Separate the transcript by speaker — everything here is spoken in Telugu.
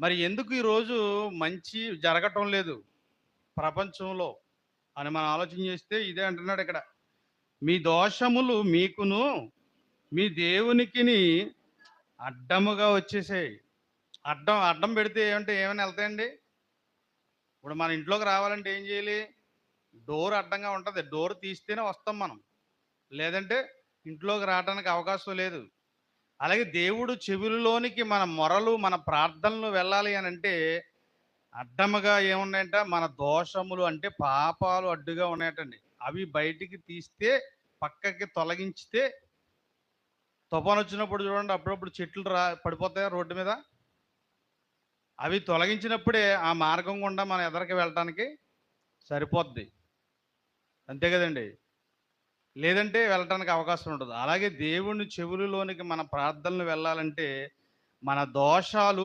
Speaker 1: మరి ఎందుకు ఈరోజు మంచి జరగటం లేదు ప్రపంచంలో అని మనం ఆలోచన చేస్తే ఇదే అంటున్నాడు ఇక్కడ. మీ దోషములు మీకును మీ దేవునికిని అడ్డముగా వచ్చేసాయి. అడ్డం అడ్డం పెడితే ఏమంటే ఏమైనా వెళ్తాయండి? ఇప్పుడు మన ఇంట్లోకి రావాలంటే ఏం చేయాలి? డోర్ అడ్డంగా ఉంటుంది. డోర్ తీస్తేనే వస్తాం మనం. లేదంటే ఇంట్లోకి రావడానికి అవకాశం లేదు. అలాగే దేవుడు చెవులలోనికి మన మొరలు మన ప్రార్థనలు వెళ్ళాలి అని అంటే అడ్డముగా ఏమున్నాయంట? మన దోషములు అంటే పాపాలు అడ్డుగా ఉన్నాయటండి. అవి బయటికి తీస్తే పక్కకి తొలగించితే తుఫాన్ వచ్చినప్పుడు చూడండి అప్పుడప్పుడు చెట్లు రా పడిపోతాయి రోడ్డు మీద? అవి తొలగించినప్పుడే ఆ మార్గం గుండా మన ఎదరికి వెళ్ళటానికి సరిపోద్ది. అంతే కదండి. లేదంటే వెళ్ళటానికి అవకాశం ఉంటుంది అలాగే దేవుని చెవులలోనికి మన ప్రార్థనలు వెళ్ళాలంటే మన దోషాలు